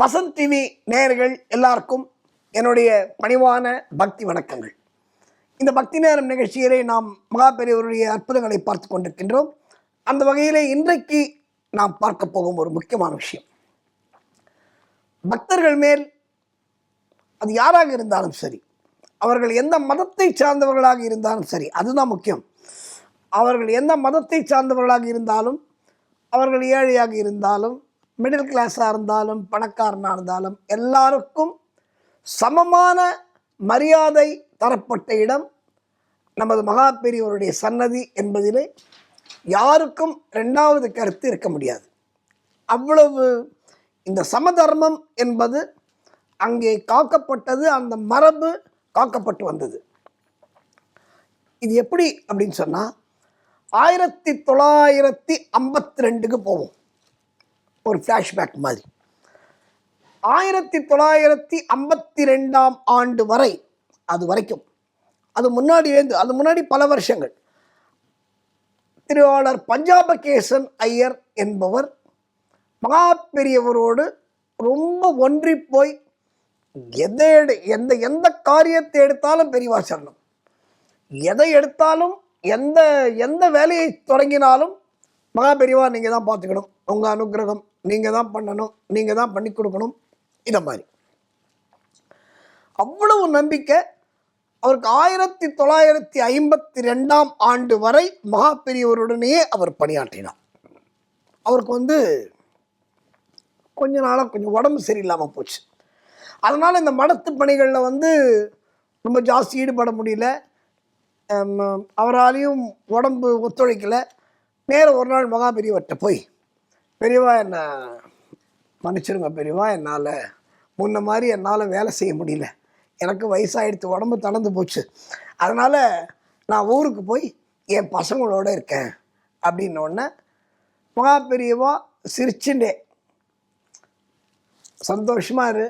Vasanth TV நேயர்கள் எல்லாருக்கும் என்னுடைய பணிவான பக்தி வணக்கங்கள். இந்த பக்தி நேரம் நிகழ்ச்சியிலே நாம் மகாபெரியவருடைய அற்புதங்களை பார்த்து கொண்டிருக்கின்றோம். அந்த வகையிலே இன்றைக்கு நாம் பார்க்க போகும் ஒரு முக்கியமான விஷயம். பக்தர்கள் மேல் அது யாராக இருந்தாலும் சரி அவர்கள் எந்த மதத்தை சார்ந்தவர்களாக இருந்தாலும் சரி அதுதான் முக்கியம். அவர்கள் எந்த மதத்தை சார்ந்தவர்களாக இருந்தாலும் அவர்கள் ஏழையாக இருந்தாலும் மிடில் கிளாஸாக இருந்தாலும் பணக்காரனாக இருந்தாலும் எல்லாருக்கும் சமமான மரியாதை தரப்பட்ட இடம் நமது மகா பெரியவருடைய சன்னதி என்பதிலே யாருக்கும் ரெண்டாவது கருத்து இருக்க முடியாது. அவ்வளவு இந்த சமதர்மம் என்பது அங்கே காக்கப்பட்டது அந்த மரபு காக்கப்பட்டு வந்தது. இது எப்படி அப்படின்னு சொன்னால் ஆயிரத்தி தொள்ளாயிரத்தி ஐம்பத்தி ரெண்டுக்கு போவோம். ஒரு ஃப்ளாஷ்பேக் மாதிரி. ஆயிரத்தி தொள்ளாயிரத்தி ஐம்பத்தி ரெண்டாம் ஆண்டு வரை அது வரைக்கும். அது முன்னாடிலேருந்து அது முன்னாடி பல வருஷங்கள். திருவாளர் பஞ்சாபகேசன் ஐயர் என்பவர் மகா பெரியவரோடு ரொம்ப ஒன்றி போய் எதை எடு- எந்த எந்த காரியத்தை எடுத்தாலும் பெரியவா சரணம் எதை எடுத்தாலும் எந்த எந்த வேலையை தொடங்கினாலும் மகா பெரியவா நீங்கள் தான் பார்த்துக்கணும். உங்கள் அனுக்கிரகம் நீங்கள் தான் பண்ணணும். நீங்கள் தான் பண்ணி கொடுக்கணும். இதை மாதிரி. அவ்வளவு நம்பிக்கை அவருக்கு ஆயிரத்தி தொள்ளாயிரத்தி ஐம்பத்தி ரெண்டாம் ஆண்டு வரை மகா பெரியவருடனேயே அவர் பணியாற்றினார். அவருக்கு வந்து கொஞ்ச நாளாக கொஞ்சம் உடம்பு சரியில்லாமல் போச்சு. அதனால் இந்த மடத்து பணிகளில் வந்து ரொம்ப ஜாஸ்தி ஈடுபட முடியல. அவராலையும் உடம்பு ஒத்துழைக்கலை. நேரம் ஒரு நாள் மகா பெரியவர்கிட்ட போய் பெரியவா என்னை மன்னிச்சிடுங்க பெரியவா என்னால் முன்ன மாதிரி என்னால் வேலை செய்ய முடியல. எனக்கு வயசாகிடுத்து உடம்பு தளர்ந்து போச்சு. அதனால் நான் ஊருக்கு போய் என் பசங்களோட இருக்கேன். அப்படின்னோடனே மகா பெரியவா சிரிச்சுண்டே சந்தோஷமாக இரு.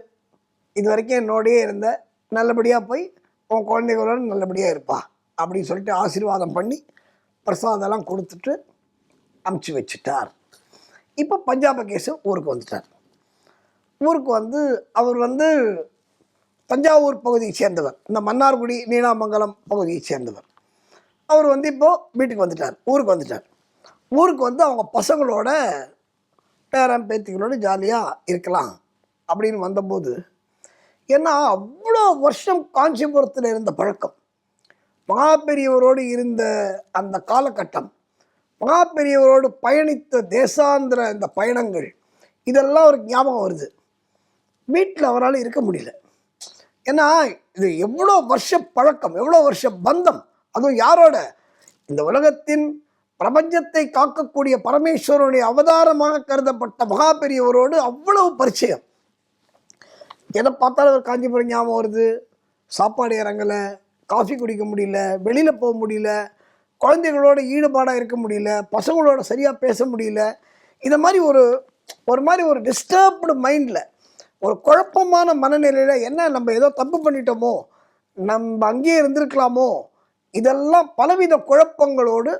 இது வரைக்கும் என்னோடையே இருந்த. நல்லபடியாக போய் உன் குழந்தைகளோட நல்லபடியாக இருப்பா. அப்படின்னு சொல்லிட்டு ஆசீர்வாதம் பண்ணி பிரசாதம்லாம் கொடுத்துட்டு அமுச்சு வச்சுட்டார். இப்போ பஞ்சாபகேசு ஊருக்கு வந்துட்டார். ஊருக்கு வந்து அவர் வந்து தஞ்சாவூர் பகுதியை சேர்ந்தவர். இந்த மன்னார்குடி நீடாமங்கலம் பகுதியை சேர்ந்தவர். அவர் வந்து இப்போது வீட்டுக்கு வந்துட்டார் ஊருக்கு வந்துட்டார். ஊருக்கு வந்து அவங்க பசங்களோட பேரம் பேத்திகளோட ஜாலியாக இருக்கலாம் அப்படின்னு வந்தபோது ஏன்னா அவ்வளோ வருஷம் காஞ்சிபுரத்தில் இருந்த பழக்கம். மகாபெரியவரோடு இருந்த அந்த காலகட்டம் மகாபெரியவரோடு பயணித்த தேசாந்திர இந்த பயணங்கள் இதெல்லாம் அவருக்கு ஞாபகம் வருது. வீட்டில் அவரால் இருக்க முடியல. ஏன்னா இது எவ்வளோ வருஷ பழக்கம் எவ்வளோ வருஷ பந்தம். அதுவும் யாரோட? இந்த உலகத்தின் பிரபஞ்சத்தை காக்கக்கூடிய பரமேஸ்வரனுடைய அவதாரமாக கருதப்பட்ட மகாபெரியவரோடு அவ்வளவு பரிச்சயம். எதை பார்த்தாலும் அவர் காஞ்சிபுரம் ஞாபகம் வருது. சாப்பாடு இறங்கலை காஃபி குடிக்க முடியல வெளியில் போக முடியல குழந்தைகளோட ஈடுபாடாக இருக்க முடியல பசங்களோட சரியாக பேச முடியல இதை மாதிரி ஒரு ஒரு மாதிரி ஒரு டிஸ்டர்ப்டு மைண்டில் ஒரு குழப்பமான மனநிலையில் என்ன நம்ம ஏதோ தப்பு பண்ணிட்டோமோ நம்ம அங்கேயே இருந்திருக்கலாமோ இதெல்லாம் பலவித குழப்பங்களோடு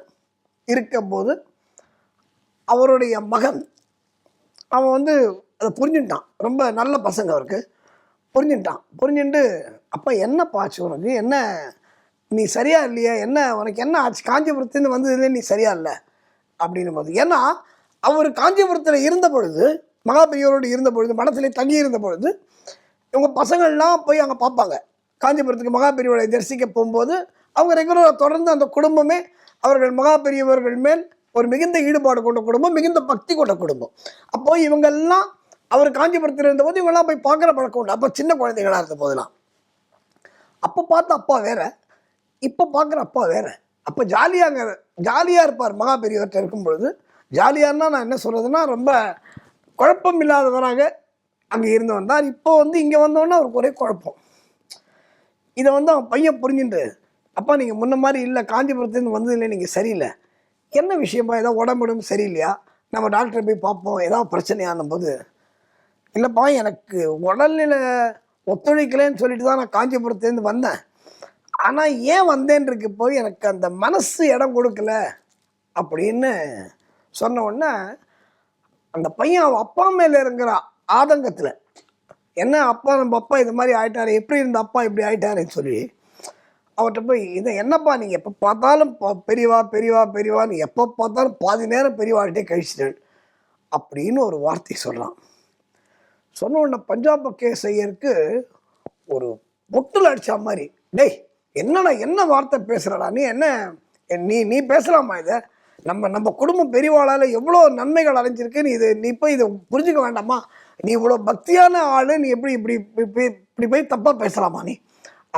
இருக்கும்போது அவருடைய மகன் அவன் வந்து அதை புரிஞ்சுட்டான் ரொம்ப நல்ல பசங்க அவருக்கு. புரிஞ்சுட்டான் புரிஞ்சுட்டு அப்போ என்ன பாச்சு உனக்கு? என்ன நீ சரியா இல்லையா? என்ன? உனக்கு என்ன ஆச்சு? காஞ்சிபுரத்துலேருந்து வந்ததுலேயே நீ சரியா இல்லை? அப்படின்னு போது ஏன்னா அவர் காஞ்சிபுரத்தில் இருந்த பொழுது மகாபெரியோரோடு இருந்த பொழுது மனசிலே தங்கி இருந்த பொழுது இவங்க பசங்கள்லாம் போய் அங்கே பார்ப்பாங்க. காஞ்சிபுரத்துக்கு மகாபெரியோரை தரிசிக்க போகும்போது அவங்க ரெகுலராக தொடர்ந்து அந்த குடும்பமே அவர்கள் மகாபெரியவர்கள் மேல் ஒரு மிகுந்த ஈடுபாடு கொண்ட குடும்பம் மிகுந்த பக்தி கொண்ட குடும்பம். அப்போ இவங்கெல்லாம் அவர் காஞ்சிபுரத்தில் இருந்தபோது இவங்கெல்லாம் போய் பார்க்குற பழக்கம் உண்டு. அப்போ சின்ன குழந்தைகளாக இருந்த போதெல்லாம். அப்போ பார்த்த அப்பா வேற இப்போ பார்க்குற அப்பா வேற. அப்போ ஜாலியாங்க ஜாலியாக இருப்பார் மகா பெரியவர்கிட்ட இருக்கும் பொழுது ஜாலியான்னா நான் என்ன சொல்கிறதுனா ரொம்ப குழப்பம் இல்லாதவராக அங்கே இருந்து வந்தார் இப்போ வந்து இங்கே வந்தோன்னா அவருக்கு ஒரே குழப்பம். இதை வந்து அவன் பையன் புரிஞ்சுட்டு அப்பா நீங்கள் முன்ன மாதிரி இல்லை காஞ்சிபுரத்துலேருந்து வந்ததில்லை நீங்கள் சரியில்லை. என்ன விஷயமா ஏதோ உடம்புடும் சரியில்லையா? நம்ம டாக்டரை போய் பார்ப்போம் ஏதாவது பிரச்சனையானும் போது இல்லைப்பா எனக்கு உடல்நிலை ஒத்துழைக்கலைன்னு சொல்லிட்டு தான் நான் காஞ்சிபுரத்துலேருந்து வந்தேன். ஆனால் ஏன் வந்தேன்ருக்கு போய் எனக்கு அந்த மனசு இடம் கொடுக்கல அப்படின்னு சொன்ன உடனே அந்த பையன் அவன் அப்பா மேலே இருக்கிற ஆதங்கத்தில் என்ன அப்பா நம்ம அப்பா இது மாதிரி ஆயிட்டாரு எப்படி இருந்த அப்பா இப்படி ஆயிட்டாருன்னு சொல்லி அவர்கிட்ட போய் இதை என்னப்பா நீங்கள் எப்போ பார்த்தாலும் ப- பெரியவா பெரியவா பெரியவான்னு எப்போ பார்த்தாலும் பாதி நேரம் பெரியவாட்டே கழிச்சிட்டேன் அப்படின்னு ஒரு வார்த்தை சொல்கிறான் சொன்ன உடனே பஞ்சாப் கேசையருக்கு ஒரு பொட்டில் அடித்த மாதிரி டேய் என்னடா என்ன வார்த்தை பேசுகிறடா நீ என்ன? நீ நீ பேசலாமா இதை? நம்ம நம்ம குடும்பம் பெரியவாளால் எவ்வளோ நன்மைகள் அடைஞ்சிருக்கு. நீ இது நீ போய் இதை புரிஞ்சுக்க வேண்டாமா? நீ இவ்வளோ பக்தியான ஆள் நீ எப்படி இப்படி இப்படி இப்படி- போய் தப்பாக பேசலாமா நீ?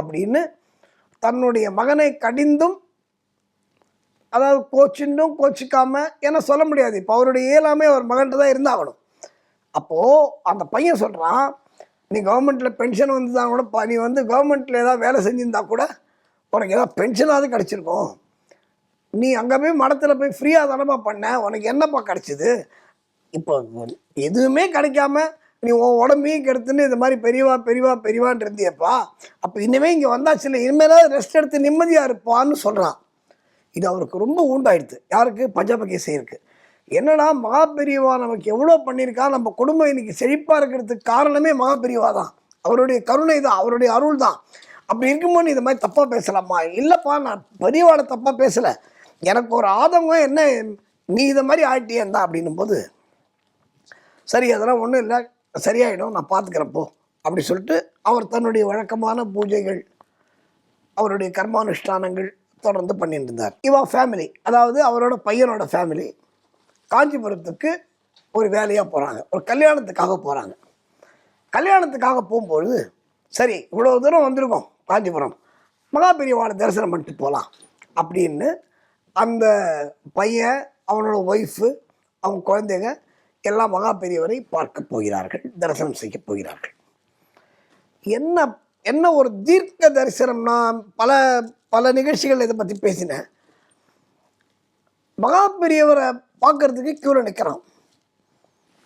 அப்படின்னு தன்னுடைய மகனை கடிந்தும் அதாவது கோச்சின்னும் கோச்சிக்காம ஏன்னா சொல்ல முடியாது. இப்போ அவருடைய இயலாமே அவர் மகன்கிட்ட தான் இருந்தாகணும். அப்போது அந்த பையன் சொல்கிறான் நீ கவர்மெண்ட்டில் பென்ஷன் வந்துதா கூட நீ வந்து கவர்மெண்ட்டில் ஏதாவது வேலை செஞ்சிருந்தா கூட உனக்கு ஏதாவது பென்ஷனாவது கிடச்சிருக்கும். நீ அங்கே போய் மடத்தில் போய் ஃப்ரீயாக தானப்பா பண்ண. உனக்கு என்னப்பா கிடச்சிது? இப்போ எதுவுமே கிடைக்காம நீ உன் உடம்பையும் கெடுத்துன்னு இந்த மாதிரி பெரியவா பெரியவா பெரியவான்னு இருந்தியப்பா. அப்போ இனிமேல் இங்கே வந்தாச்சு இல்லை இனிமேலாவது ரெஸ்ட் எடுத்து நிம்மதியாக இருப்பான்னு சொல்கிறான் இது அவருக்கு ரொம்ப உண்டாயிடுது. யாருக்கு? பஞ்சாப கேசையருக்கு என்னடா மகா பெரியவா நமக்கு எவ்வளோ பண்ணியிருக்கா? நம்ம குடும்பம் இன்னைக்கு செழிப்பாக இருக்கிறதுக்கு காரணமே மகா பெரியவா தான். அவருடைய கருணை தான் அவருடைய அருள் தான். அப்படி இருக்கும்போது நீ இந்த மாதிரி தப்பாக பேசலாமா? இல்லைப்பா நான் பெரியவாளை தப்பாக பேசலை. எனக்கு ஒரு ஆதங்கம் என்ன? நீ இதை மாதிரி ஆயிட்டியேந்தா அப்படின்னும் போது சரி அதெல்லாம் ஒன்றும் இல்லை. சரியாயிடும் நான் பார்த்துக்கிறப்போ அப்படி சொல்லிட்டு அவர் தன்னுடைய வழக்கமான பூஜைகள் அவருடைய கர்மானுஷ்டானங்கள் தொடர்ந்து பண்ணிட்டு இருந்தார். இவா ஃபேமிலி அதாவது அவரோட பையனோட ஃபேமிலி காஞ்சிபுரத்துக்கு ஒரு வேலையாக போகிறாங்க ஒரு கல்யாணத்துக்காக போகிறாங்க கல்யாணத்துக்காக போகும்பொழுது சரி இவ்வளோ தூரம் வந்திருக்கோம். காஞ்சிபுரம். மகாபெரியவாளை தரிசனம் பண்ணிட்டு போகலாம் அப்படின்னு அந்த பையன் அவனோட ஒய்ஃபு அவங்க குழந்தைங்க எல்லாம் மகா பெரியவரை பார்க்க போகிறார்கள் தரிசனம் செய்ய போகிறார்கள். என்ன என்ன ஒரு தீர்க்க தரிசனம்னா பல பல நிகழ்ச்சிகள் இதை பற்றி பேசினேன். மகா பெரியவரை பார்க்கறதுக்கு க்யூவில் நிற்கிறான்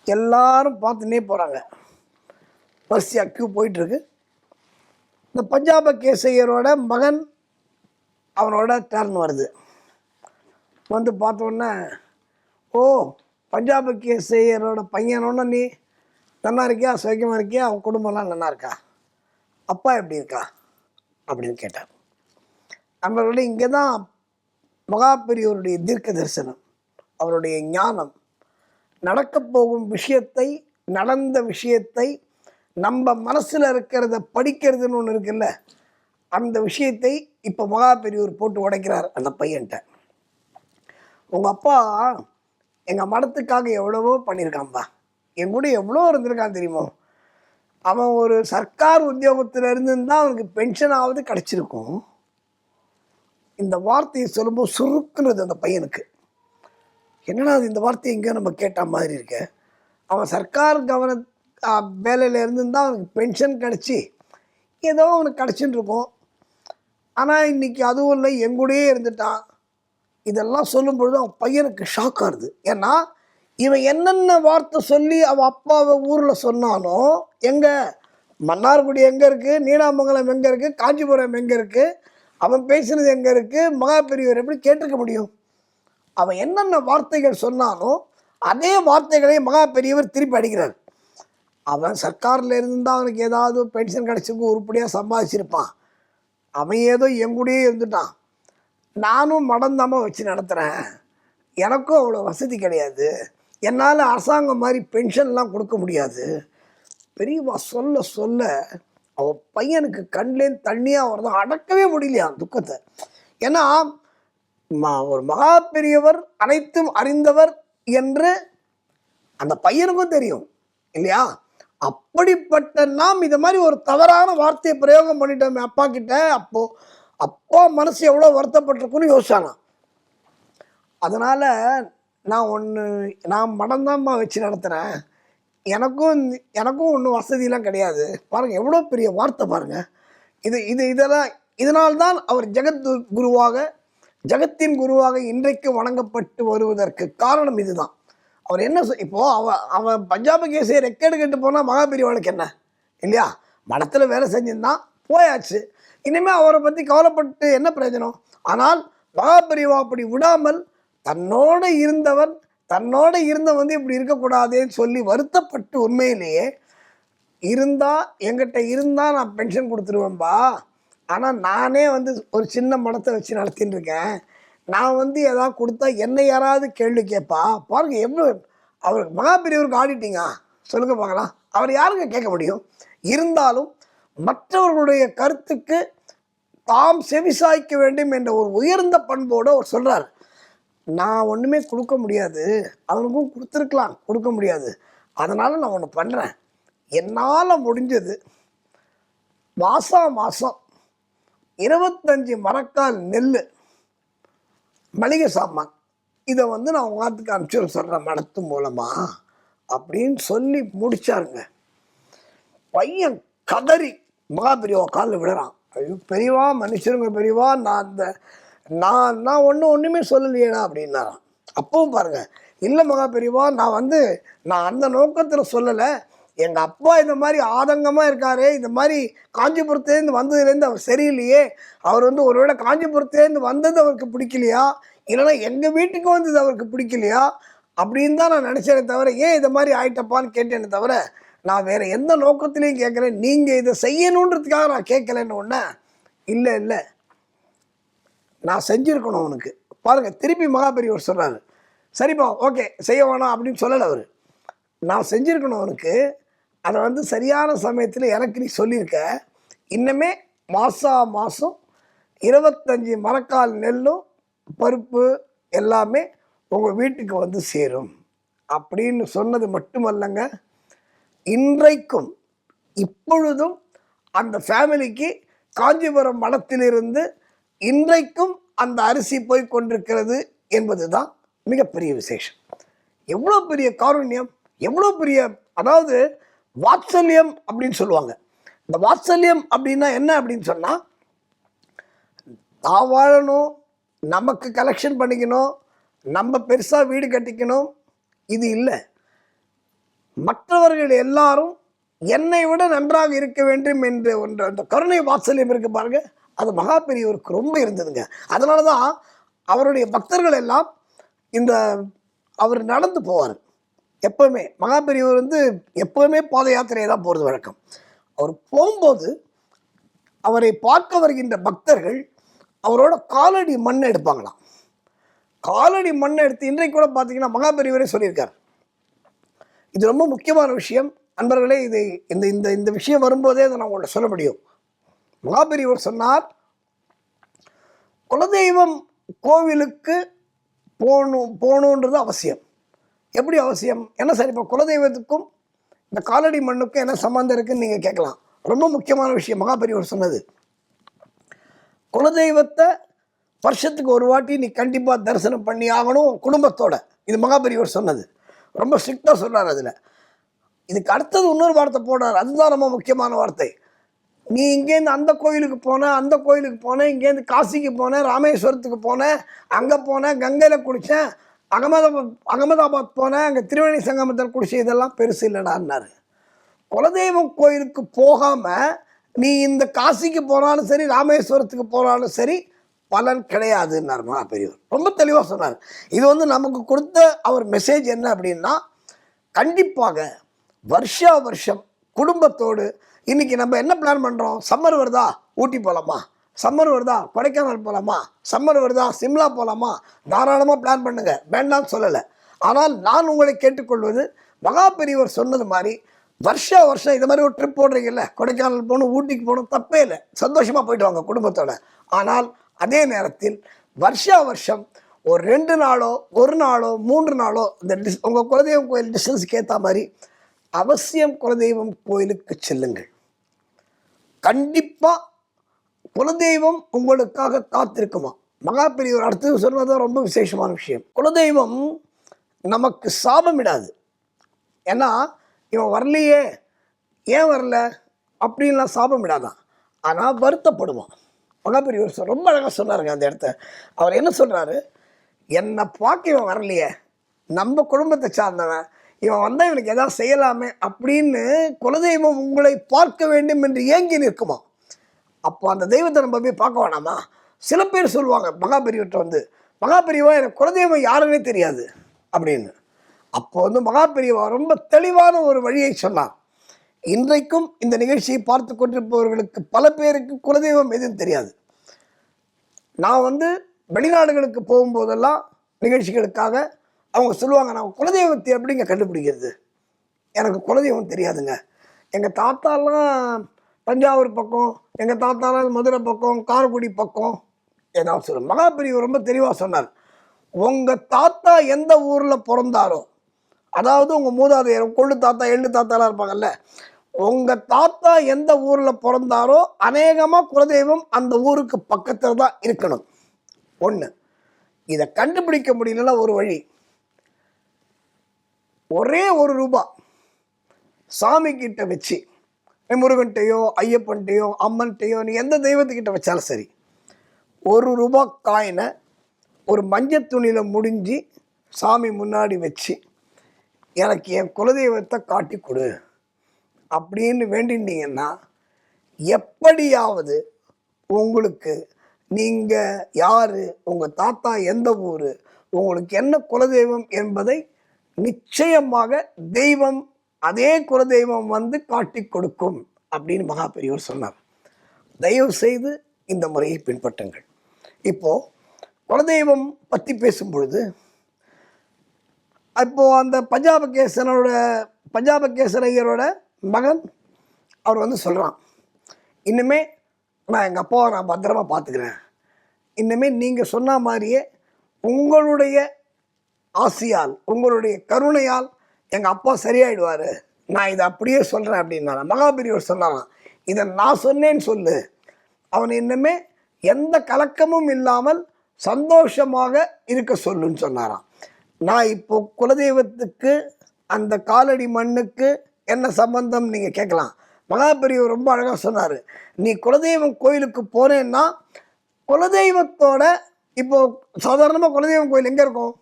எல்லாரும் பார்த்துன்னே போகிறாங்க வரிசையாக க்யூ போயிட்டுருக்கு இந்த பஞ்சாப கேசையரோட மகன் அவனோட டர்ன் வருது. வந்து பார்த்தோன்னே ஓ பஞ்சாப கேசையரோட பையனோட நீ? நல்லா இருக்கியா? சுவைக்கமாக இருக்கியா? அவன் குடும்பம்லாம் நல்லா இருக்கா? அப்பா எப்படி இருக்கா? அப்படின்னு கேட்டார். நம்மளோட இங்கே தான் மகாபெரியவருடைய தீர்க்க தரிசனம் அவருடைய ஞானம். நடக்கப் போகும் விஷயத்தை நடந்த விஷயத்தை நம்ம மனசில் இருக்கிறத படிக்கிறதுன்னு ஒன்று இருக்குல்ல அந்த விஷயத்தை இப்போ மகா பெரியூர் போட்டு உடைக்கிறார் அந்த பையன்ட்ட. உங்கள் அப்பா எங்கள் மடத்துக்காக எவ்வளவோ பண்ணியிருக்கான்பா என் கூட எவ்வளோ இருந்திருக்கான் தெரியுமோ? அவன் ஒரு சர்க்கார் உத்தியோகத்தில் இருந்திருந்தா அவனுக்கு பென்ஷனாவது கிடச்சிருக்கும். இந்த வார்த்தையை சொல்லும்போது சுருக்குனது அந்த பையனுக்கு. என்னடா அது இந்த வார்த்தையை எங்கேயோ நம்ம கேட்ட மாதிரி இருக்க. அவன் சர்க்கார் கவன வேலையில் இருந்திருந்தா அவனுக்கு பென்ஷன் கிடச்சி. ஏதோ அவனுக்கு கிடச்சின்னு இருக்கும். ஆனால் இன்றைக்கி அதுவும் இல்லை எங்கூடயே இருந்துட்டான் இதெல்லாம் சொல்லும் பொழுது அவன் பையனுக்கு ஷாக் ஆகுது ஏன்னா இவன் என்னென்ன வார்த்தை சொல்லி அவன் அப்பாவை ஊரில் சொன்னானோ எங்கே மன்னார்குடி எங்கே இருக்குது நீடாமங்கலம் எங்கே இருக்குது காஞ்சிபுரம் எங்கே இருக்குது அவன் பேசுனது எங்கே இருக்குது மகா பெரியவர் எப்படி கேட்டிருக்க முடியும்? அவன் என்னென்ன வார்த்தைகள் சொன்னானோ அதே வார்த்தைகளை மகா பெரியவர் திருப்பி அடிக்கிறார். அவன் சர்க்காரில் இருந்தால் அவனுக்கு ஏதாவது பென்ஷன் கிடச்சிருக்கு உருப்படியாக சம்பாதிச்சிருப்பான். அவன் ஏதோ எங்கூடயே இருந்துட்டான். நானும் மடந்தாமல் வச்சு நடத்துகிறேன் எனக்கும் அவ்வளோ வசதி கிடையாது. என்னால் அரசாங்கம் மாதிரி பென்ஷன்லாம் கொடுக்க முடியாது. பெரியவா சொல்ல சொல்ல அவன் பையனுக்கு கண்லேருந்து தண்ணியாக வரதான் அடக்கவே முடியலையா துக்கத்தை. ஏன்னா ம- ஒரு மகா பெரியவர் அனைத்தும் அறிந்தவர் என்று அந்த பையனுக்கும் தெரியும். இல்லையா? அப்படிப்பட்ட நாம் இது மாதிரி ஒரு தவறான வார்த்தையை பிரயோகம் பண்ணிட்டோமே அப்பா கிட்ட அப்போ அப்பா மனசு எவ்வளோ வருத்தப்பட்டிருக்குன்னு யோசிச்சானா அதனால் நான் ஒன்று நான் மடந்தாம்மா வச்சு நடத்துகிறேன் எனக்கும் எனக்கும் ஒன்றும் வசதியெலாம் கிடையாது. பாருங்கள் எவ்வளோ பெரிய வார்த்தை பாருங்கள் இது இது இதெல்லாம் இதனால்தான் அவர் ஜெகத் குருவாக ஜகத்தின் குருவாக இன்றைக்கு வணங்கப்பட்டு வருவதற்கு காரணம் இதுதான். அவர் என்ன சொ- இப்போ அவன் அவன் பஞ்சாபு கேஸை ரெக்கேடு கட்டு போனால் மகாபெரியவாளுக்கு என்ன? இல்லையா? மடத்தில் வேலை செஞ்சிருந்தான் போயாச்சு. இனிமேல் அவரை பற்றி கவலைப்பட்டு என்ன பிரயோஜனம்? ஆனால் மகாபெரியவா அப்படி விடாமல் தன்னோடு இருந்தவன் தன்னோட இருந்தவன் வந்து இப்படி இருக்கக்கூடாதேன்னு சொல்லி வருத்தப்பட்டு உண்மையிலேயே இருந்தால் என்கிட்ட இருந்தால் நான் பென்ஷன் கொடுத்துருவேன்பா. ஆனால் நானே வந்து ஒரு சின்ன மடத்தை வச்சு நடத்தின்னு இருக்கேன். நான் வந்து ஏதாவது கொடுத்தா என்னை யாராவது கேள்வி கேட்பா? பாருங்க எவ்வளோ அவர் மகாபெரியவருக்கு ஆடிட்டிங்க. சொல்லுங்க பார்க்கலாம். அவர் யாருங்க கேட்க முடியும்? இருந்தாலும் மற்றவர்களுடைய கருத்துக்கு தாம் செவிசாய்க்க வேண்டும் என்ற ஒரு உயர்ந்த பண்போடு அவர் சொல்கிறார் நான் ஒன்றுமே கொடுக்க முடியாது. அவனுக்கும் கொடுத்துருக்கலாம். கொடுக்க முடியாது. அதனால் நான் ஒன்று பண்ணுறேன் என்னால் முடிஞ்சது மாதம் மாதம் இருபத்தஞ்சி மரக்கால் நெல் மளிகை சாமான். இதை வந்து நான் உங்கத்துக்கு அனுப்பிச்சு சொல்கிறேன் மடத்து மூலமா. அப்படின்னு சொல்லி முடிச்சாருங்க. பையன் கதறி மகாபெரியவா காலில் விடுறான். ஐயோ பெரியவா மனுஷருங்க பெரியவா நான் அந்த நான் நான் ஒன்றும் ஒன்றுமே சொல்லலையேடா அப்படின்னாராம். அப்பவும் பாருங்க இல்லை மகா பெரியவா நான் வந்து நான் அந்த நோக்கத்தில் சொல்லலை. எங்கள் அப்பா இந்த மாதிரி ஆதங்கமாக இருக்காரு. இந்த மாதிரி காஞ்சிபுரத்துலேருந்து வந்ததுலேருந்து அவர் சரியில்லையே. அவர் வந்து ஒருவேளை காஞ்சிபுரத்துலேருந்து வந்தது அவருக்கு பிடிக்கலையா? இல்லைன்னா எங்கள் வீட்டுக்கு வந்தது அவருக்கு பிடிக்கலையா? அப்படின்னு தான் நான் நினச்சேனே தவிர ஏன் இதை மாதிரி ஆயிட்டப்பான்னு கேட்டேனே தவிர நான் வேறு எந்த நோக்கத்திலையும் கேட்குறேன். நீங்கள் இதை செய்யணுன்றதுக்காக நான் கேட்கலன்னு ஒன்று இல்லை இல்லை. நான் செஞ்சுருக்கணும் அவனுக்கு. பாருங்கள் திருப்பி மகாபெரியவர் சொல்கிறாரு சரிப்பா ஓகே செய்ய வேணாம் அப்படின்னு சொல்லலை அவர். நான் செஞ்சுருக்கணும் அவனுக்கு. அதை வந்து சரியான சமயத்தில் எனக்கு நீ சொல்லியிருக்க இன்னமே மாதம் மாதம் இருபத்தஞ்சி மரக்கால் நெல்லும் பருப்பு எல்லாமே உங்கள் வீட்டுக்கு வந்து சேரும். அப்படின்னு சொன்னது மட்டுமல்லங்க. இன்றைக்கும் இப்பொழுதும் அந்த ஃபேமிலிக்கு காஞ்சிபுரம் மடத்திலிருந்து இன்றைக்கும் அந்த அரிசி போய் கொண்டிருக்கிறது என்பது தான் மிகப்பெரிய விசேஷம். எவ்வளோ பெரிய காருண்யம் எவ்வளோ பெரிய அதாவது வாத்சல்யம் அப்படின்னு சொல்லுவாங்க. இந்த வாத்சல்யம் அப்படின்னா என்ன அப்படின்னு சொன்னால் நான் வாழணும் நமக்கு கலெக்ஷன் பண்ணிக்கணும் நம்ம பெருசாக வீடு கட்டிக்கணும் இது இல்லை. மற்றவர்கள் எல்லாரும் என்னை விட நன்றாக இருக்க வேண்டும் என்று ஒன்று அந்த கருணை வாத்சல்யம் இருக்கு பாருங்க. அது மகா பெரியவருக்கு ரொம்ப இருந்ததுங்க. அதனால தான் அவருடைய பக்தர்கள் எல்லாம் இந்த அவர் நடந்து போவார். எப்பவுமே மகாபெரியவர் வந்து எப்பவுமே பாத யாத்திரையை தான் போகிறது வழக்கம். அவர் போகும்போது அவரை பார்க்க வருகின்ற பக்தர்கள் அவரோட காலடி மண் எடுப்பாங்களாம். காலடி மண் எடுத்து இன்றைக்கு கூட பார்த்தீங்கன்னா மகாபெரியவரே சொல்லியிருக்கார். இது ரொம்ப முக்கியமான விஷயம். அன்பர்களே இது இந்த இந்த இந்த விஷயம் வரும்போதே அதை நான் உங்கள்ட்ட சொல்ல முடியும். மகாபெரியவர் சொன்னார் குலதெய்வம் கோவிலுக்கு போகணும் போகணுன்றது அவசியம். எப்படி அவசியம்? என்ன சார் இப்போ குலதெய்வத்துக்கும் இந்த காலடி மண்ணுக்கும் என்ன சம்மந்தம் இருக்குன்னு நீங்கள் கேட்கலாம். ரொம்ப முக்கியமான விஷயம் மகாபெரியவர் சொன்னது. குலதெய்வத்தை வருஷத்துக்கு ஒரு வாட்டி நீ கண்டிப்பாக தரிசனம் பண்ணி ஆகணும் குடும்பத்தோட. இது மகாபெரியவர் சொன்னது. ரொம்ப ஸ்ட்ரிக்டாக சொல்கிறார் அதில். இதுக்கு அடுத்தது இன்னொரு வார்த்தை போடுறார். அதுதான் ரொம்ப முக்கியமான வார்த்தை. நீ இங்கேருந்து அந்த கோயிலுக்கு போன அந்த கோயிலுக்கு போனேன் இங்கேருந்து காசிக்கு போனேன் ராமேஸ்வரத்துக்கு போனேன் அங்கே போனேன் கங்கையில் குடித்தேன் அகமதாபாத் அகமதாபாத் போனேன் அங்கே திருவேணி சங்கமத்தில் குடிச்சி இதெல்லாம் பெருசு இல்லைடான்னாரு. குலதெய்வம் கோயிலுக்கு போகாமல் நீ இந்த காசிக்கு போனாலும் சரி ராமேஸ்வரத்துக்கு போனாலும் சரி பலன் கிடையாதுன்னார் மகா பெரியவர். ரொம்ப தெளிவாக சொன்னார். இது வந்து நமக்கு கொடுத்த அவர் மெசேஜ் என்ன அப்படின்னா கண்டிப்பாக வருஷா வருஷம் குடும்பத்தோடு இன்றைக்கி நம்ம என்ன பிளான் பண்ணுறோம் சம்மர் வருதா? ஊட்டி போகலாமா சம்மர் வருதா? கொடைக்கானல் போகலாமா சம்மர் வருதா? சிம்லா போகலாமா தாராளமாக பிளான் பண்ணுங்க. வேண்டாம்னு சொல்லலை. ஆனால் நான் உங்களை கேட்டுக்கொள்வது மகா பெரியவர் சொன்னது மாதிரி வருஷா வருஷம் இது மாதிரி ஒரு ட்ரிப் போடுறீங்கல்ல கொடைக்கானல் போகணும் ஊட்டிக்கு போகணும் தப்பே இல்லை. சந்தோஷமாக போயிட்டு வாங்க குடும்பத்தோட. ஆனால் அதே நேரத்தில் வருஷா வருஷம் ஒரு ரெண்டு நாளோ ஒரு நாளோ மூன்று நாளோ இந்த டிஸ் உங்கள் குலதெய்வம் கோயில் டிஸ்டன்ஸுக்கு ஏற்ற மாதிரி அவசியம் குலதெய்வம் கோயிலுக்கு செல்லுங்கள். கண்டிப்பாக குலதெய்வம் உங்களுக்காக காத்திருக்குமா? மகா பெரியவர் அடுத்தது சொன்னது ரொம்ப விசேஷமான விஷயம். குலதெய்வம் நமக்கு சாபமிடாது ஏன்னா இவன் வரலையே ஏன் வரல? அப்படின்லாம் சாபமிடாதான் ஆனால் வருத்தப்படுவான். மகா பெரியவர் சொ- ரொம்ப அழகாக சொன்னாருங்க அந்த இடத்த. அவர் என்ன சொல்கிறாரு என்னை பார்க்க இவன் வரலையே. நம்ம குடும்பத்தை சார்ந்தவன். இவன் வந்தால் இவனுக்கு எதாவது செய்யலாமே அப்படின்னு குலதெய்வம் உங்களை பார்க்க வேண்டும் என்று ஏங்கி நிற்குமா அப்போ அந்த தெய்வத்தை நம்ம போய் பார்க்க வேணாமா? சில பேர் சொல்லுவாங்க மகாபெரியவர்கிட்ட வந்து மகாபெரியவா எனக்கு குலதெய்வம் யாருன்னே தெரியாது அப்படின்னு. அப்போ வந்து மகாபெரியவா ரொம்ப தெளிவான ஒரு வழியை சொன்னார் இன்றைக்கும் இந்த நிகழ்ச்சியை பார்த்து கொண்டிருப்பவர்களுக்கு பல பேருக்கு குலதெய்வம் எதுவும் தெரியாது. நான் வந்து வெளிநாடுகளுக்கு போகும்போதெல்லாம் நிகழ்ச்சிகளுக்காக அவங்க சொல்லுவாங்க நான் குலதெய்வத்தை எப்படிங்க கண்டுபிடிக்கிறது? எனக்கு குலதெய்வம் தெரியாதுங்க. எங்கள் தாத்தாலாம் தஞ்சாவூர் பக்கம் எங்கள் தாத்தாலாம் மதுரை பக்கம் காரக்குடி பக்கம். ஏதாவது சொல்லுங்க மகாபிரிவு ரொம்ப தெளிவாக சொன்னார். உங்கள் தாத்தா எந்த ஊரில் பிறந்தாரோ அதாவது உங்கள் மூதாதையர் கொள்ளு தாத்தா எள்ளு தாத்தாலாம் இருப்பாங்கல்ல உங்கள் தாத்தா எந்த ஊரில் பிறந்தாரோ அநேகமாக குலதெய்வம் அந்த ஊருக்கு பக்கத்தில் தான் இருக்கணும். ஒன்று இதை கண்டுபிடிக்க முடியலன்னா ஒரு வழி. ஒரே ஒரு ரூபா சாமி கிட்ட வச்சு முருகன்ட்டையோ ஐயப்பன்ட்டையோ அம்மன்ட்டையோ நீ எந்த தெய்வத்துக்கிட்ட வச்சாலும் சரி ஒரு ரூபா காயினை ஒரு மஞ்சள் துணியில் முடிஞ்சு சாமி முன்னாடி வச்சு எனக்கு என் குலதெய்வத்தை காட்டி கொடு அப்படின்னு வேண்டிட்டீங்கன்னா எப்படியாவது உங்களுக்கு நீங்கள் யார் உங்கள் தாத்தா எந்த ஊர் உங்களுக்கு என்ன குலதெய்வம் என்பதை நிச்சயமாக தெய்வம் அதே குலதெய்வம் வந்து காட்டி கொடுக்கும் அப்படின்னு மகாபெரியோர் சொன்னார். தயவு செய்து இந்த முறையை பின்பற்றுங்கள். இப்போது குலதெய்வம் பற்றி பேசும் பொழுது அப்போது அந்த பஞ்சாபகேசனோட பஞ்சாபகேசரையரோட மகன் அவர் வந்து சொல்கிறான் இன்னுமே நான் எங்கள் அப்பாவை நான் பத்திரமா பார்த்துக்கிறேன். இன்னுமே நீங்கள் சொன்ன மாதிரியே உங்களுடைய ஆசையால் உங்களுடைய கருணையால் எங்கள் அப்பா சரியாயிடுவார். நான் இதை அப்படியே சொல்கிறேன் அப்படின்னா மகாபிரியவர் சொன்னாராம் இதை நான் சொன்னேன்னு சொல்லு. அவன் இன்னுமே எந்த கலக்கமும் இல்லாமல் சந்தோஷமாக இருக்க சொல்லுன்னு சொன்னாராம். நான் இப்போ குலதெய்வத்துக்கு அந்த காலடி மண்ணுக்கு என்ன சம்பந்தம் நீங்கள் கேட்கலாம். மகாபெரியவர் ரொம்ப அழகாக சொன்னார் நீ குலதெய்வம் கோயிலுக்கு போனேன்னா குலதெய்வத்தோட இப்போது சாதாரணமாக குலதெய்வம் கோயில் எங்கே இருக்கும்?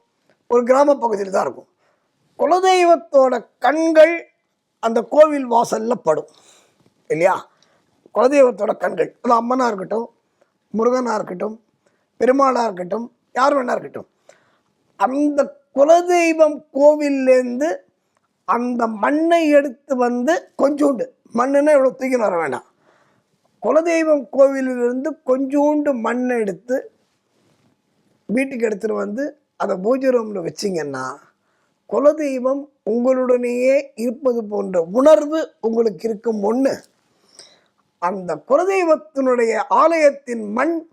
ஒரு கிராம பகுதியில் தான் இருக்கும். குலதெய்வத்தோட கண்கள் அந்த கோவில் வாசலில் படும் இல்லையா? குலதெய்வத்தோட கண்கள் அது அம்மனாக இருக்கட்டும் முருகனாக இருக்கட்டும் பெருமாளாக இருக்கட்டும் யார் வேணா இருக்கட்டும். அந்த குலதெய்வம் கோவில்லேருந்து அந்த மண்ணை எடுத்து வந்து கொஞ்சோண்டு மண்ணுன்னா இவ்வளோ தூக்கின்னு வர வேண்டாம் குலதெய்வம் கோவிலிலிருந்து கொஞ்சோண்டு மண்ணை எடுத்து வீட்டுக்கு எடுத்துகிட்டு வந்து அதை பூஜை ரூமில் வச்சிங்கன்னா குலதெய்வம் உங்களுடனேயே இருப்பது போன்ற உணர்வு உங்களுக்கு இருக்கும் ஒன்று அந்த குலதெய்வத்தினுடைய ஆலயத்தின் மண்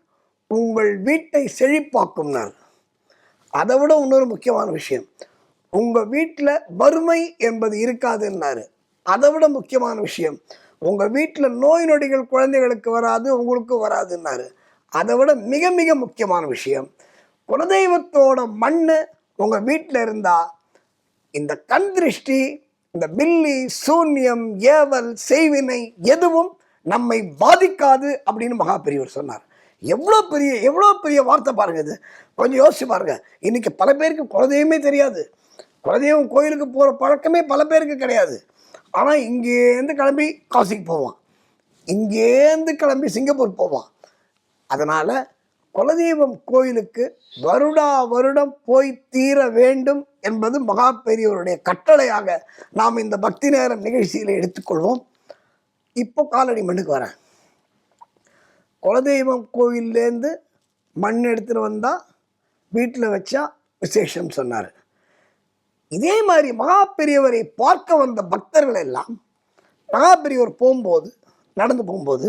உங்கள் வீட்டை செழிப்பாக்கும்னார் அதை விட இன்னொரு முக்கியமான விஷயம். உங்கள் வீட்டில் வறுமை என்பது இருக்காதுன்னாரு. அதை விட முக்கியமான விஷயம். உங்கள் வீட்டில் நோய் நொடிகள் குழந்தைகளுக்கு வராது உங்களுக்கும் வராதுன்னாரு. அதை விட மிக மிக முக்கியமான விஷயம். குலதெய்வத்தோட மண் உங்கள் வீட்டில் இருந்தால் இந்த கண் திருஷ்டி இந்த பில்லி சூன்யம் ஏவல் செய்வினை எதுவும் நம்மை பாதிக்காது அப்படின்னு மகா பெரியவர் சொன்னார். எவ்வளோ பெரிய எவ்வளோ பெரிய வார்த்தை பாருங்க இது. கொஞ்சம் யோசிச்சு பாருங்க. இன்னைக்கு பல பேருக்கு குலதெய்வமே தெரியாது. குலதெய்வம் கோயிலுக்கு போகிற பழக்கமே பல பேருக்கு கிடையாது. ஆனால் இங்கேருந்து கிளம்பி காசிக்கு போவான். இங்கேருந்து கிளம்பி சிங்கப்பூர் போவான். அதனால் குலதெய்வம் கோயிலுக்கு வருடா வருடம் போய் தீர வேண்டும் என்பது மகா பெரியவருடைய கட்டளையாக நாம் இந்த பக்தி நேரம் நிகழ்ச்சியில் எடுத்துக்கொள்வோம். இப்போ காலடி மண்ணுக்கு வரேன். குலதெய்வம் கோயிலேருந்து மண் எடுத்துகிட்டு வந்தால் வீட்டில் வச்சா விசேஷம் சொன்னார். இதே மாதிரி மகா பெரியவரை பார்க்க வந்த பக்தர்கள் எல்லாம் மகா பெரியவர் போகும்போது நடந்து போகும்போது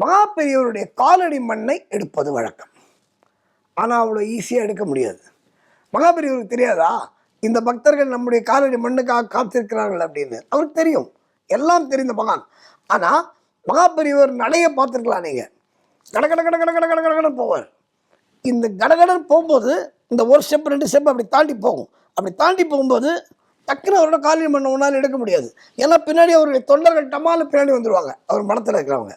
மகா பெரியவருடைய காலடி மண்ணை எடுப்பது வழக்கம். ஆனால் அவ்வளோ ஈஸியாக எடுக்க முடியாது. மகா பெரியவருக்கு தெரியாதா? இந்த பக்தர்கள் நம்முடைய காலடி மண்ணுக்காக காத்திருக்கிறார்கள் அப்படின்னு. அவருக்கு தெரியும். எல்லாம் தெரிந்த மகான். ஆனால் மகா பெரியவர் நடைய பார்த்துருக்கலாம் நீங்கள் கட கட கட கட கட கட கடகடன் போவார். இந்த கடகடன் போகும்போது இந்த ஒரு ஸ்டெப் ரெண்டு ஸ்டெப் அப்படி தாண்டி போகும். அப்படி தாண்டி போகும்போது டக்குன்னு அவரோட காலடி மண்ணை ஒன்றால் எடுக்க முடியாது. ஏன்னா பின்னாடி அவருடைய தொண்டர்கள் டமால பின்னாடி வந்துடுவாங்க அவர் மனத்தில் இருக்கிறவங்க.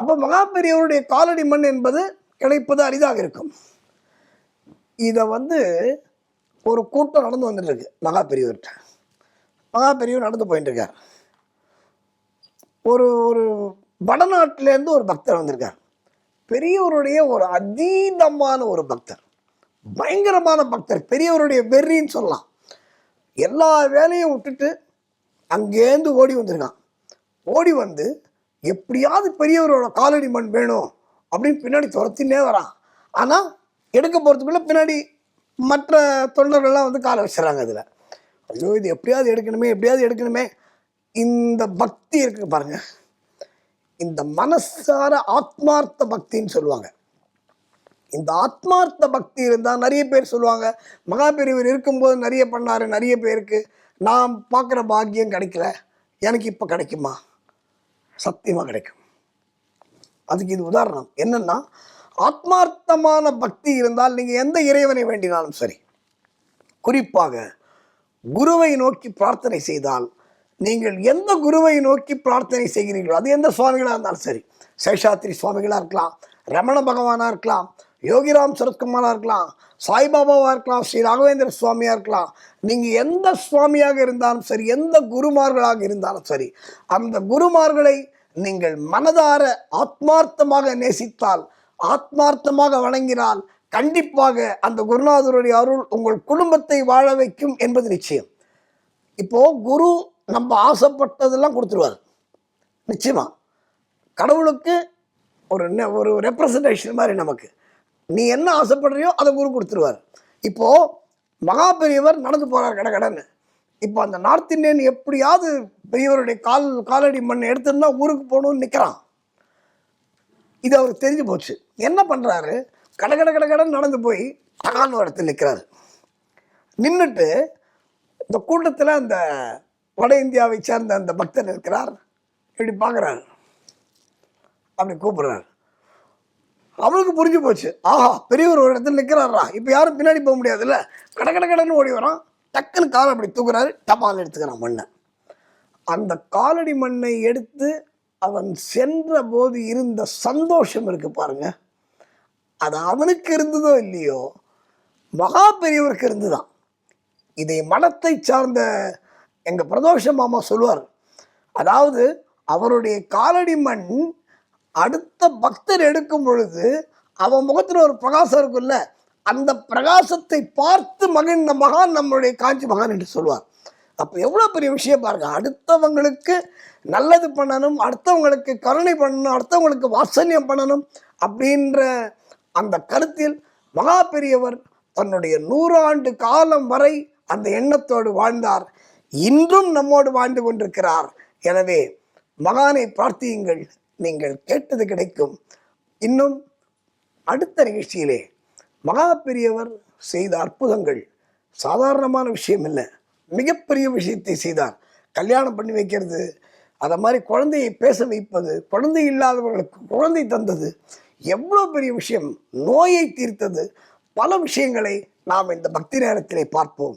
அப்போ மகா பெரியவருடைய காலடி மண் என்பது கிடைப்பது அரிதாக இருக்கும். இதை வந்து ஒரு கூட்டம் நடந்து வந்துட்டுருக்கு மகா பெரியவர்கிட்ட மகா பெரியவர் நடந்து போயிட்டு ஒரு ஒரு வடநாட்டிலேருந்து ஒரு பக்தர் வந்திருக்கார். பெரியவருடைய ஒரு அதீதமான ஒரு பக்தர். பயங்கரமான பக்தர். பெரியவருடைய வெறின்னு சொல்லலாம். எல்லா வேலையும் விட்டுட்டு அங்கேருந்து ஓடி வந்திருக்கான். ஓடி வந்து எப்படியாவது பெரியவரோட காலடி மண் வேணும் அப்படின்னு பின்னாடி துரத்தினே வரான். ஆனால் எடுக்க போகிறதுக்குள்ள பின்னாடி மற்ற தொண்டர்கள்லாம் வந்து காலை வச்சுறாங்க அதில் ஐயோ இது எப்படியாவது எடுக்கணுமே எப்படியாவது எடுக்கணுமே. இந்த பக்தி இருக்கு பாருங்க. இந்த மனசார ஆத்மார்த்த பக்தின்னு சொல்லுவாங்க. இந்த ஆத்மார்த்த பக்தி இருந்தால் நிறைய பேர் சொல்லுவாங்க. மகா பெரியவர் இருக்கும்போது நிறைய பண்ணாரு நிறைய பேருக்கு. நான் பார்க்குற பாக்கியம் கிடைக்கல. எனக்கு இப்போ கிடைக்குமா? சத்தியமாக கிடைக்கும். அதுக்கு இது உதாரணம். என்னன்னா ஆத்மார்த்தமான பக்தி இருந்தால் நீங்கள் எந்த இறைவனை வேண்டினாலும் சரி குறிப்பாக குருவை நோக்கி பிரார்த்தனை செய்தால் நீங்கள் எந்த குருவை நோக்கி பிரார்த்தனை செய்கிறீர்களோ அது எந்த சுவாமிகளாக இருந்தாலும் சரி சேஷாத்திரி சுவாமிகளாக இருக்கலாம் ரமண பகவானாக இருக்கலாம் யோகிராம் சரத்குமாராக இருக்கலாம் சாய்பாபாவாக இருக்கலாம் ஸ்ரீ ராகவேந்திர சுவாமியாக இருக்கலாம். நீங்கள் எந்த சுவாமியாக இருந்தாலும் சரி எந்த குருமார்களாக இருந்தாலும் சரி அந்த குருமார்களை நீங்கள் மனதார ஆத்மார்த்தமாக நேசித்தால் ஆத்மார்த்தமாக வணங்கினால் கண்டிப்பாக அந்த குருநாதருடைய அருள் உங்கள் குடும்பத்தை வாழ வைக்கும் என்பது நிச்சயம். இப்போது குரு நம்ம ஆசைப்பட்டதெல்லாம் கொடுத்துருவார். நிச்சயமாக கடவுளுக்கு ஒரு ஒரு ரெப்ரசன்டேஷன் மாதிரி நமக்கு. நீ என்ன ஆசைப்படுறியோ அதை குரு கொடுத்துருவார். இப்போது மகா பெரியவர் நடந்து போகிறார் கட கடன்னு. இப்போ அந்த நார்த் இந்தியன் எப்படியாவது பெரியவருடைய கால் காலடி மண் எடுத்திருந்தா ஊருக்கு போகணும்னு நிற்கிறான் இது அவருக்கு தெரிஞ்சு போச்சு. என்ன பண்ணுறாரு கட கட கட கடன் நடந்து போய் அகான் வரத்தில் நிற்கிறாரு நின்றுட்டு இந்த கூட்டத்தில் அந்த வட இந்தியாவை சேர்ந்த அந்த பக்தர் இருக்கிறார். இப்படி பார்க்குறாரு. அப்படி கூப்பிடுறாரு. அவனுக்கு புரிஞ்சு போச்சு. ஆஹா பெரியவர் ஒரு இடத்துல நிற்கிறாரா இப்போ யாரும் பின்னாடி போக முடியாதுல்ல? கட கட கடன்னு ஓடி வரான். டக்குன்னு காலை அப்படி தூக்குறாரு. டப்பால் எடுத்துக்கிறான் மண்ணை. அந்த காலடி மண்ணை எடுத்து அவன் சென்ற போது இருந்த சந்தோஷம் இருக்கு பாருங்க. அது அவனுக்கு இருந்ததோ இல்லையோ மகா பெரியவருக்கு இருந்துதான். இதை மனத்தை சார்ந்த எங்கள் பிரதோஷ மாமா சொல்லுவார். அதாவது அவருடைய காலடி மண் அடுத்த பக்தர் எடுக்கும் பொழுது அவன் முகத்தில் ஒரு பிரகாசம் இருக்குல்ல அந்த பிரகாசத்தை பார்த்து மகிழ்ந்த மகான் நம்மளுடைய காஞ்சி மகான் என்று சொல்வார். அப்போ எவ்வளோ பெரிய விஷயம் பாருங்க அடுத்தவங்களுக்கு நல்லது பண்ணணும் அடுத்தவங்களுக்கு கருணை பண்ணணும் அடுத்தவங்களுக்கு வாசன்யம் பண்ணணும் அப்படின்ற அந்த கருத்தில் மகா பெரியவர் தன்னுடைய நூறாண்டு காலம் வரை அந்த எண்ணத்தோடு வாழ்ந்தார். இன்றும் நம்மோடு வாழ்ந்து கொண்டிருக்கிறார். எனவே மகானை பிரார்த்தியுங்கள். நீங்கள் கேட்டது கிடைக்கும். இன்னும் அடுத்த நிகழ்ச்சியிலே மகா பெரியவர் செய்த அற்புதங்கள் சாதாரணமான விஷயம் இல்லை. மிகப்பெரிய விஷயத்தை செய்தார். கல்யாணம் பண்ணி வைக்கிறது அதை மாதிரி குழந்தையை பேச வைப்பது குழந்தை இல்லாதவர்களுக்கு குழந்தை தந்தது எவ்வளோ பெரிய விஷயம். நோயை தீர்த்தது. பல விஷயங்களை நாம் இந்த பக்தி நேரத்திலே பார்ப்போம்.